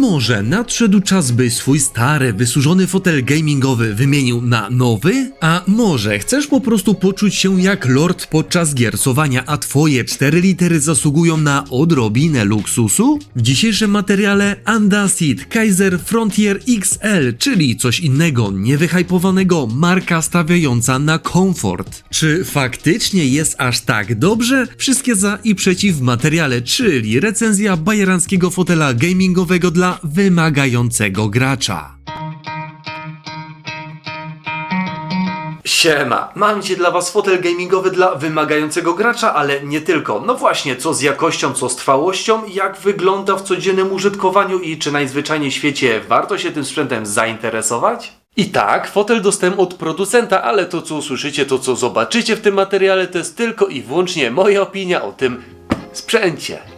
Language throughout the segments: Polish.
może nadszedł czas, by swój stary, wysłużony fotel gamingowy wymienił na nowy? A może chcesz po prostu poczuć się jak lord podczas giersowania, a twoje cztery litery zasługują na odrobinę luksusu? W dzisiejszym materiale Andasit Kaiser Frontier XL, czyli coś innego, niewyhypowanego, marka stawiająca na komfort. Czy faktycznie jest aż tak dobrze? Wszystkie za i przeciw w materiale, czyli recenzja bajeranckiego fotela gamingowego dla wymagającego gracza. Siema, mam dzisiaj dla Was fotel gamingowy dla wymagającego gracza, ale nie tylko. No właśnie, co z jakością, co z trwałością, jak wygląda w codziennym użytkowaniu i czy najzwyczajniej w świecie warto się tym sprzętem zainteresować? I tak, fotel dostałem od producenta, ale to co usłyszycie, to co zobaczycie w tym materiale, to jest tylko i wyłącznie moja opinia o tym sprzęcie.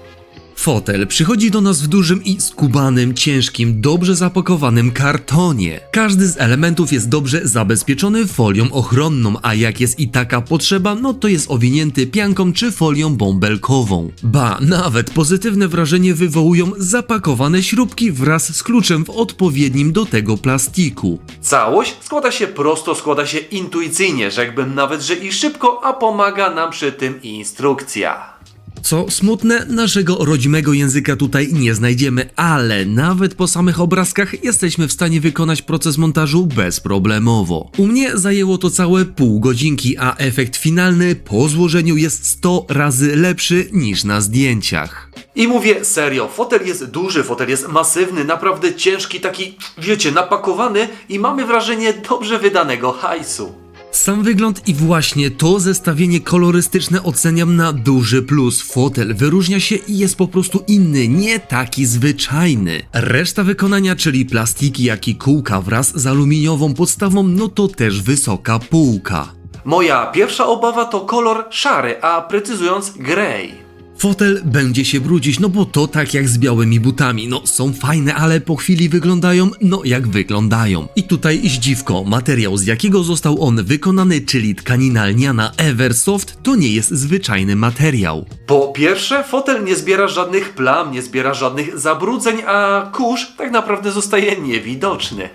Fotel przychodzi do nas w dużym i skubanym, ciężkim, dobrze zapakowanym kartonie. Każdy z elementów jest dobrze zabezpieczony folią ochronną, a jak jest i taka potrzeba, no to jest owinięty pianką czy folią bąbelkową. Ba, nawet pozytywne wrażenie wywołują zapakowane śrubki wraz z kluczem w odpowiednim do tego plastiku. Całość składa się prosto, składa się intuicyjnie, rzekłbym nawet, że i szybko, a pomaga nam przy tym instrukcja. Co smutne, naszego rodzimego języka tutaj nie znajdziemy, ale nawet po samych obrazkach jesteśmy w stanie wykonać proces montażu bezproblemowo. U mnie zajęło to całe pół godzinki, a efekt finalny po złożeniu jest 100 razy lepszy niż na zdjęciach. I mówię serio, fotel jest duży, fotel jest masywny, naprawdę ciężki, taki, wiecie, napakowany i mamy wrażenie dobrze wydanego hajsu. Sam wygląd i właśnie to zestawienie kolorystyczne oceniam na duży plus. Fotel wyróżnia się i jest po prostu inny, nie taki zwyczajny. Reszta wykonania, czyli plastiki, jak i kółka wraz z aluminiową podstawą, no to też wysoka półka. Moja pierwsza obawa to kolor szary, a precyzując grey. Fotel będzie się brudzić, no bo to tak jak z białymi butami. No są fajne, ale po chwili wyglądają, no jak wyglądają. I tutaj zdziwko, materiał z jakiego został on wykonany, czyli tkanina lniana Eversoft, to nie jest zwyczajny materiał. Po pierwsze, fotel nie zbiera żadnych plam, nie zbiera żadnych zabrudzeń, a kurz tak naprawdę zostaje niewidoczny.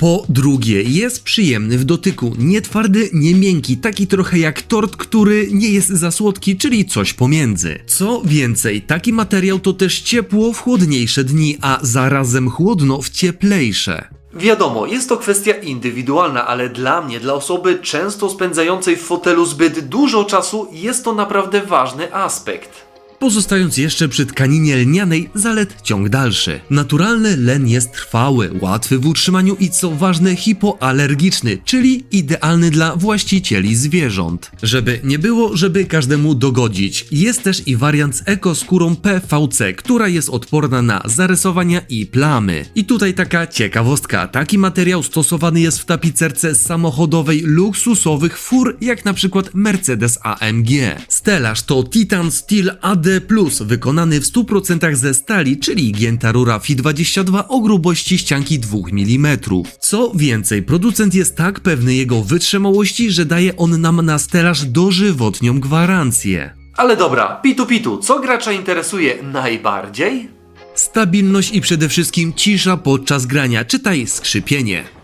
Po drugie, jest przyjemny w dotyku, nie twardy, nie miękki, taki trochę jak tort, który nie jest za słodki, czyli coś pomiędzy. Co więcej, taki materiał to też ciepło w chłodniejsze dni, a zarazem chłodno w cieplejsze. Wiadomo, jest to kwestia indywidualna, ale dla mnie, dla osoby często spędzającej w fotelu zbyt dużo czasu, jest to naprawdę ważny aspekt. Pozostając jeszcze przy tkaninie lnianej, zalet ciąg dalszy. Naturalny len jest trwały, łatwy w utrzymaniu i co ważne hipoalergiczny, czyli idealny dla właścicieli zwierząt. Żeby nie było, żeby każdemu dogodzić. Jest też i wariant z ekoskórą PVC, która jest odporna na zarysowania i plamy. I tutaj taka ciekawostka, taki materiał stosowany jest w tapicerce samochodowej luksusowych fur, jak na przykład Mercedes AMG. Stelaż to Titan Steel AD+, wykonany w 100% ze stali, czyli gięta rura FI22 o grubości ścianki 2 mm. Co więcej, producent jest tak pewny jego wytrzymałości, że daje on nam na stelaż dożywotnią gwarancję. Ale dobra, pitu pitu, co gracza interesuje najbardziej? Stabilność i przede wszystkim cisza podczas grania, czytaj skrzypienie.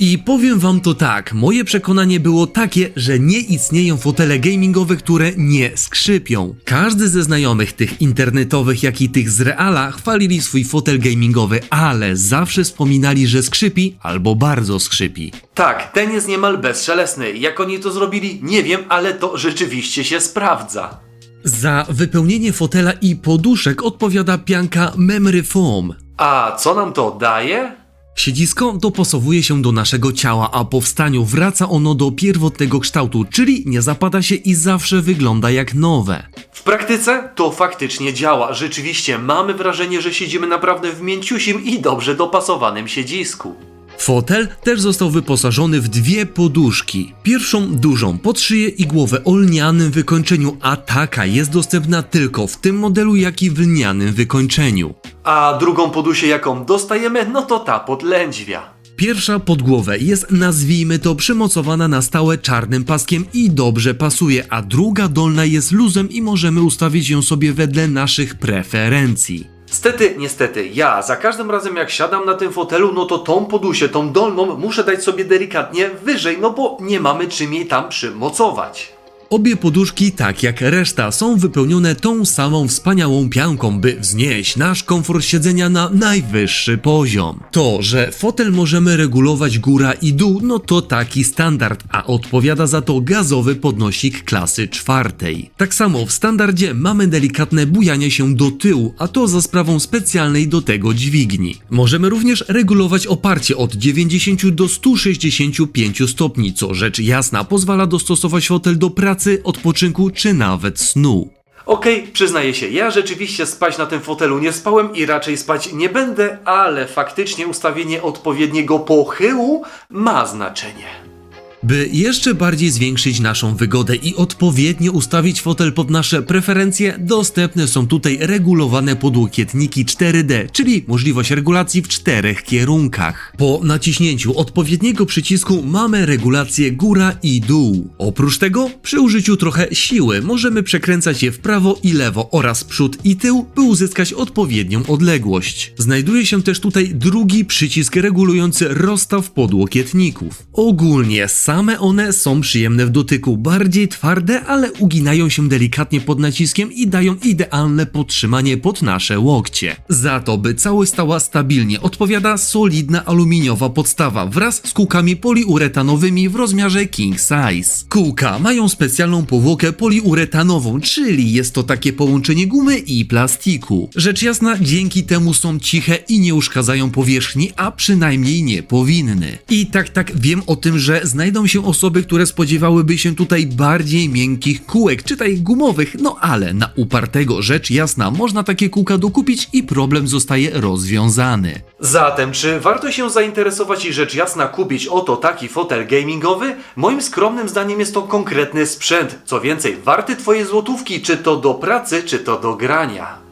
I powiem wam to tak, moje przekonanie było takie, że nie istnieją fotele gamingowe, które nie skrzypią. Każdy ze znajomych, tych internetowych, jak i tych z Reala, chwalili swój fotel gamingowy, ale zawsze wspominali, że skrzypi albo bardzo skrzypi. Tak, ten jest niemal bezszelestny. Jak oni to zrobili, nie wiem, ale to rzeczywiście się sprawdza. Za wypełnienie fotela i poduszek odpowiada pianka Memory Foam. A co nam to daje? Siedzisko dopasowuje się do naszego ciała, a po wstaniu wraca ono do pierwotnego kształtu, czyli nie zapada się i zawsze wygląda jak nowe. W praktyce to faktycznie działa. Rzeczywiście mamy wrażenie, że siedzimy naprawdę w mięciusim i dobrze dopasowanym siedzisku. Fotel też został wyposażony w dwie poduszki. Pierwszą dużą pod szyję i głowę o lnianym wykończeniu, a taka jest dostępna tylko w tym modelu, jak i w lnianym wykończeniu. A drugą podusię, jaką dostajemy, no to ta pod lędźwia. Pierwsza pod głowę jest, nazwijmy to, przymocowana na stałe czarnym paskiem i dobrze pasuje, a druga dolna jest luzem i możemy ustawić ją sobie wedle naszych preferencji. Stety, niestety, ja za każdym razem jak siadam na tym fotelu, no to tą podusię, tą dolną muszę dać sobie delikatnie wyżej, no bo nie mamy czym jej tam przymocować. Obie poduszki, tak jak reszta, są wypełnione tą samą wspaniałą pianką, by wznieść nasz komfort siedzenia na najwyższy poziom. To, że fotel możemy regulować góra i dół, no to taki standard, a odpowiada za to gazowy podnosik klasy czwartej. Tak samo w standardzie mamy delikatne bujanie się do tyłu, a to za sprawą specjalnej do tego dźwigni. Możemy również regulować oparcie od 90 do 165 stopni, co rzecz jasna pozwala dostosować fotel do pracy, odpoczynku czy nawet snu. Okej, przyznaję się, ja rzeczywiście spać na tym fotelu nie spałem i raczej spać nie będę, ale faktycznie ustawienie odpowiedniego pochyłu ma znaczenie. By jeszcze bardziej zwiększyć naszą wygodę i odpowiednio ustawić fotel pod nasze preferencje, dostępne są tutaj regulowane podłokietniki 4D, czyli możliwość regulacji w czterech kierunkach. Po naciśnięciu odpowiedniego przycisku mamy regulację góra i dół. Oprócz tego, przy użyciu trochę siły możemy przekręcać je w prawo i lewo oraz przód i tył, by uzyskać odpowiednią odległość. Znajduje się też tutaj drugi przycisk regulujący rozstaw podłokietników. Ogólnie same one są przyjemne w dotyku, bardziej twarde, ale uginają się delikatnie pod naciskiem i dają idealne podtrzymanie pod nasze łokcie. Za to, by całość stała stabilnie, odpowiada solidna aluminiowa podstawa wraz z kółkami poliuretanowymi w rozmiarze king size. Kółka mają specjalną powłokę poliuretanową, czyli jest to takie połączenie gumy i plastiku. Rzecz jasna, dzięki temu są ciche i nie uszkadzają powierzchni, a przynajmniej nie powinny. I tak, tak, wiem o tym, że znajdą się osoby, które spodziewałyby się tutaj bardziej miękkich kółek, czytaj gumowych, no ale na upartego rzecz jasna, można takie kółka dokupić i problem zostaje rozwiązany. Zatem, czy warto się zainteresować i rzecz jasna kupić oto taki fotel gamingowy? Moim skromnym zdaniem jest to konkretny sprzęt. Co więcej, warty twoje złotówki, czy to do pracy, czy to do grania.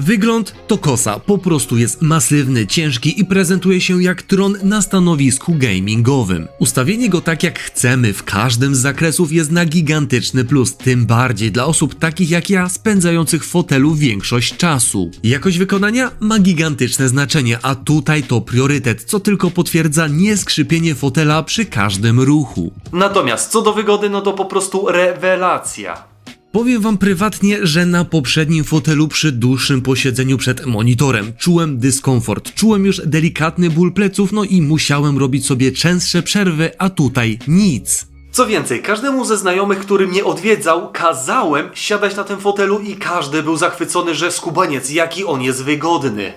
Wygląd to kosa, po prostu jest masywny, ciężki i prezentuje się jak tron na stanowisku gamingowym. Ustawienie go tak jak chcemy w każdym z zakresów jest na gigantyczny plus, tym bardziej dla osób takich jak ja, spędzających w fotelu większość czasu. Jakość wykonania ma gigantyczne znaczenie, a tutaj to priorytet, co tylko potwierdza nieskrzypienie fotela przy każdym ruchu. Natomiast co do wygody, no to po prostu rewelacja. Powiem wam prywatnie, że na poprzednim fotelu przy dłuższym posiedzeniu przed monitorem czułem dyskomfort, czułem już delikatny ból pleców, no i musiałem robić sobie częstsze przerwy, a tutaj nic. Co więcej, każdemu ze znajomych, który mnie odwiedzał, kazałem siadać na tym fotelu i każdy był zachwycony, że skubaniec, jaki on jest wygodny.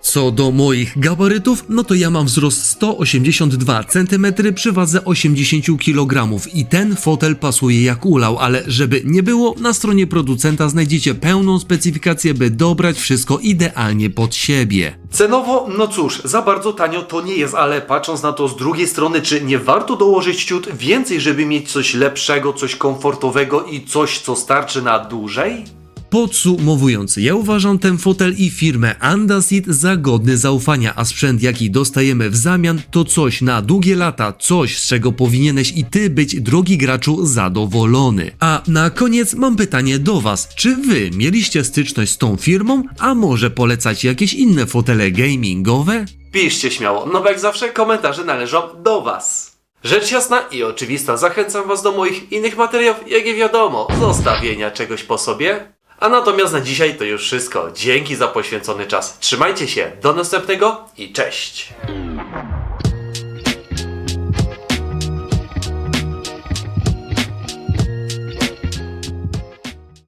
Co do moich gabarytów, no to ja mam wzrost 182 cm przy wadze 80 kg i ten fotel pasuje jak ulał, ale żeby nie było, na stronie producenta znajdziecie pełną specyfikację, by dobrać wszystko idealnie pod siebie. Cenowo, no cóż, za bardzo tanio to nie jest, ale patrząc na to z drugiej strony, czy nie warto dołożyć ciut więcej, żeby mieć coś lepszego, coś komfortowego i coś, co starczy na dłużej? Podsumowując, ja uważam ten fotel i firmę Andasit za godny zaufania, a sprzęt jaki dostajemy w zamian to coś na długie lata, coś z czego powinieneś i ty być drogi graczu zadowolony. A na koniec mam pytanie do was, czy wy mieliście styczność z tą firmą, a może polecać jakieś inne fotele gamingowe? Piszcie śmiało, no bo jak zawsze komentarze należą do Was. Rzecz jasna i oczywista, zachęcam Was do moich innych materiałów, jak i wiadomo, zostawienia czegoś po sobie. A natomiast na dzisiaj to już wszystko. Dzięki za poświęcony czas. Trzymajcie się, do następnego i cześć!